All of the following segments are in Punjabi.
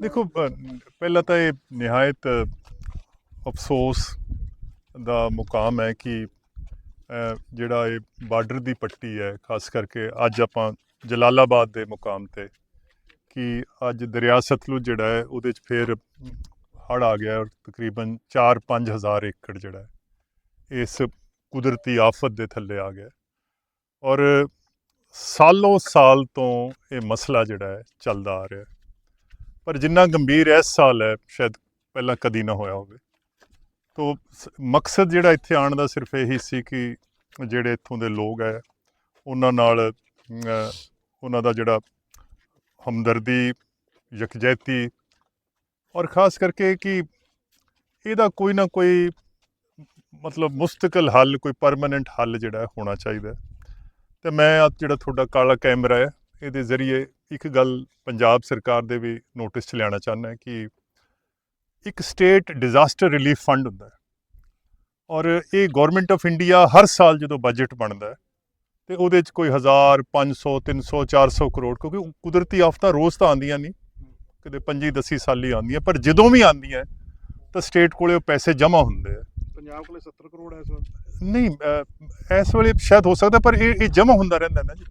ਦੇਖੋ ਪਹਿਲਾਂ ਤਾਂ ਇਹ ਨਿਹਾਇਤ ਅਫਸੋਸ ਦਾ ਮੁਕਾਮ ਹੈ ਕਿ ਜਿਹੜਾ ਇਹ ਬਾਰਡਰ ਦੀ ਪੱਟੀ ਹੈ, ਖਾਸ ਕਰਕੇ ਅੱਜ ਆਪਾਂ ਜਲਾਲਾਬਾਦ ਦੇ ਮੁਕਾਮ ਤੇ, ਕਿ ਅੱਜ ਦਰਿਆ ਸਤਲੁਜ ਜਿਹੜਾ ਹੈ, ਉਹਦੇ ਚ ਫੇਰ ਹੜ ਆ ਗਿਆ ਔਰ ਤਕਰੀਬਨ 4-5 ਹਜ਼ਾਰ ਏਕੜ ਜਿਹੜਾ ਹੈ, ਇਸ ਕੁਦਰਤੀ ਆਫਤ ਦੇ ਥੱਲੇ ਆ ਗਿਆ। ਔਰ ਸਾਲੋਂ ਸਾਲ ਤੋਂ ਇਹ ਮਸਲਾ ਜਿਹੜਾ ਹੈ, ਚੱਲਦਾ ਆ ਰਿਹਾ ਹੈ। ਪਰ ਜਿੰਨਾ ਗੰਭੀਰ ਇਸ ਸਾਲ ਹੈ ਸ਼ਾਇਦ ਪਹਿਲਾਂ ਕਦੀ ਨਾ ਹੋਇਆ ਹੋਵੇ ਤੋ ਸ- ਮਕਸਦ ਜਿਹੜਾ ਇੱਥੇ ਆਉਣ ਦਾ ਸਿਰਫ ਇਹੀ ਸੀ ਕਿ ਜਿਹੜੇ ਇੱਥੋਂ ਦੇ ਲੋਕ ਹੈ ਉਹਨਾਂ ਨਾਲ ਉਹਨਾਂ ਦਾ ਜਿਹੜਾ ਹਮਦਰਦੀ, ਯਕਜਹਿਤੀ ਔਰ ਖਾਸ ਕਰਕੇ ਕਿ ਇਹਦਾ ਕੋਈ ਨਾ ਕੋਈ ਮਤਲਬ ਮੁਸਤਕਲ ਹੱਲ, ਕੋਈ ਪਰਮਨੈਂਟ ਹੱਲ ਜਿਹੜਾ ਹੋਣਾ ਚਾਹੀਦਾ ਹੈ। ਤੇ ਮੈਂ ਅੱਜ ਜਿਹੜਾ ਤੁਹਾਡਾ ਕਾਲਾ ਕੈਮਰਾ ਹੈ ਇਹਦੇ ਜ਼ਰੀਏ ਇੱਕ ਗੱਲ ਪੰਜਾਬ ਸਰਕਾਰ ਦੇ ਵੀ ਨੋਟਿਸ 'ਚ ਲਿਆਉਣਾ ਚਾਹੁੰਦਾ ਕਿ ਇੱਕ ਸਟੇਟ ਡਿਜ਼ਾਸਟਰ ਰਿਲੀਫ ਫੰਡ ਹੁੰਦਾ ਔਰ ਇਹ ਗਵਰਨਮੈਂਟ ਆਫ ਇੰਡੀਆ ਹਰ ਸਾਲ ਜਦੋਂ ਬਜਟ ਬਣਦਾ ਤੇ ਉਹਦੇ 'ਚ ਕੋਈ 1000 500 300 400 ਕਰੋੜ ਕਿਉਂਕਿ ਕੁਦਰਤੀ ਆਫਤਾਂ ਰੋਜ਼ ਤਾਂ ਆਉਂਦੀਆਂ ਨਹੀਂ ਕਦੇ 25 10 ਸਾਲੀ ਆਉਂਦੀਆਂ ਪਰ ਜਦੋਂ ਵੀ ਆਉਂਦੀਆਂ ਤਾਂ ਸਟੇਟ ਕੋਲੇ ਉਹ ਪੈਸੇ ਜਮ੍ਹਾਂ ਹੁੰਦੇ ਆ ਪੰਜਾਬ ਕੋਲੇ 70 ਕਰੋੜ ਇਸ ਵਾਰ। ਨਹੀਂ ਇਸ ਵੇਲੇ ਸ਼ਾਇਦ ਹੋ ਸਕਦਾ ਪਰ ਇਹ ਇਹ ਜਮ੍ਹਾਂ ਹੁੰਦਾ ਰਹਿੰਦਾ ਨਾ ਜੀ।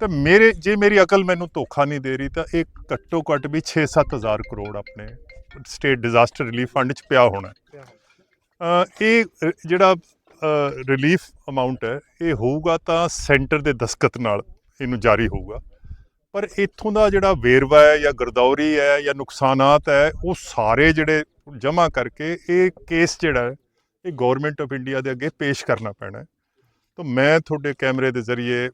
ਤਾਂ ਮੇਰੇ ਜੇ ਮੇਰੀ ਅਕਲ ਮੈਨੂੰ ਧੋਖਾ ਨਹੀਂ ਦੇ ਰਹੀ ਤਾਂ ਇਹ ਘੱਟੋ ਘੱਟ ਵੀ 6-7000 ਕਰੋੜ ਆਪਣੇ ਸਟੇਟ ਡਿਜ਼ਾਸਟਰ ਰਿਲੀਫ ਫੰਡ 'ਚ ਪਿਆ ਹੋਣਾ ਇਹ ਜਿਹੜਾ ਰਿਲੀਫ ਅਮਾਉਂਟ ਹੈ ਇਹ ਹੋਊਗਾ ਤਾਂ ਸੈਂਟਰ ਦੇ ਦਸਖਤ ਨਾਲ ਇਹਨੂੰ ਜਾਰੀ ਹੋਊਗਾ। ਪਰ ਇੱਥੋਂ ਦਾ ਜਿਹੜਾ ਵੇਰਵਾ ਹੈ ਜਾਂ ਗਰਦੌਰੀ ਹੈ ਜਾਂ ਨੁਕਸਾਨਾਤ ਹੈ ਉਹ ਸਾਰੇ ਜਿਹੜੇ ਜਮ੍ਹਾਂ ਕਰਕੇ ਇਹ ਕੇਸ ਜਿਹੜਾ ਹੈ ਇਹ ਗਵਰਨਮੈਂਟ ਆਫ ਇੰਡੀਆ ਦੇ ਅੱਗੇ ਪੇਸ਼ ਕਰਨਾ ਪੈਣਾ ਹੈ। ਤਾਂ ਮੈਂ ਤੁਹਾਡੇ ਕੈਮਰੇ ਦੇ ਜ਼ਰੀਏ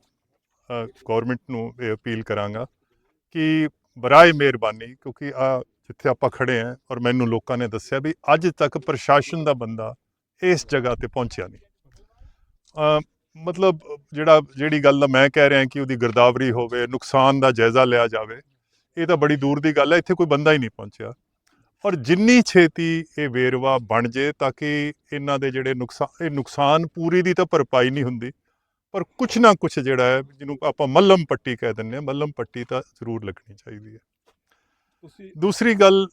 ਗਵਰਨਮੈਂਟ ਨੂੰ ਇਹ ਅਪੀਲ ਕਰਾਂਗਾ ਕਿ ਬਰਾਏ ਮਿਹਰਬਾਨੀ, ਕਿਉਂਕਿ ਆ ਜਿੱਥੇ ਆਪਾਂ ਖੜੇ ਆਂ ਔਰ ਮੈਨੂੰ ਲੋਕਾਂ ਨੇ ਦੱਸਿਆ ਵੀ ਅੱਜ ਤੱਕ ਪ੍ਰਸ਼ਾਸਨ ਦਾ ਬੰਦਾ ਇਸ ਜਗ੍ਹਾ ਤੇ ਪਹੁੰਚਿਆ ਨਹੀਂ। ਮਤਲਬ ਜਿਹੜਾ, ਜਿਹੜੀ ਗੱਲ ਦਾ ਮੈਂ ਕਹਿ ਰਿਹਾ ਕਿ ਉਹਦੀ ਗਿਰਦਾਵਰੀ ਹੋਵੇ, ਨੁਕਸਾਨ ਦਾ ਜਾਇਜ਼ਾ ਲਿਆ ਜਾਵੇ, ਇਹ ਤਾਂ ਬੜੀ ਦੂਰ ਦੀ ਗੱਲ ਹੈ, ਇੱਥੇ ਕੋਈ ਬੰਦਾ ਹੀ ਨਹੀਂ ਪਹੁੰਚਿਆ। ਔਰ ਜਿੰਨੀ ਛੇਤੀ ਇਹ ਵੇਰਵਾ ਬਣ ਜੇ ਤਾਂ ਕਿ ਇਹਨਾਂ ਦੇ ਜਿਹੜੇ ਨੁਕਸਾਨ ਇਹ ਨੁਕਸਾਨ ਪੂਰੀ ਦੀ ਤਾਂ ਭਰਪਾਈ ਨਹੀਂ ਹੁੰਦੀ ਪਰ ਕੁਛ ਨਾ ਕੁਛ ਜਿਹੜਾ ਹੈ ਜਿਹਨੂੰ ਆਪਾਂ ਮੱਲਮ ਪੱਟੀ ਕਹਿ ਦਿੰਦੇ ਹਾਂ ਮੱਲਮ ਪੱਟੀ ਤਾਂ ਜ਼ਰੂਰ ਲੱਗਣੀ ਚਾਹੀਦੀ ਹੈ। ਤੁਸੀਂ ਦੂਸਰੀ ਗੱਲ